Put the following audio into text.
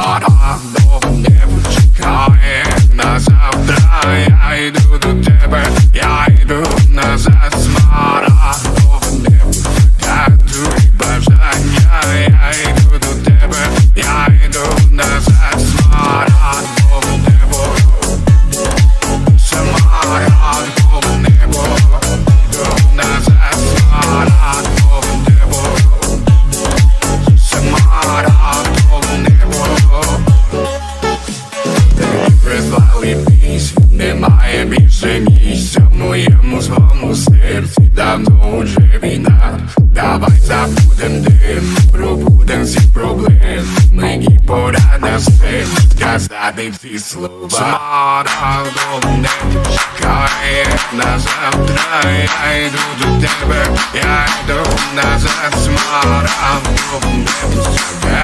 but I don't ever прислали пісню, немає більше місця в моєму злому серці давно уже війна. Давай забудем дим, пробудем всі проблеми. Мені пора на все сказати всі слова. Смарагдове небо чекає на завтра. Я йду до тебе, я йду назад. Смарагдове небо чекає.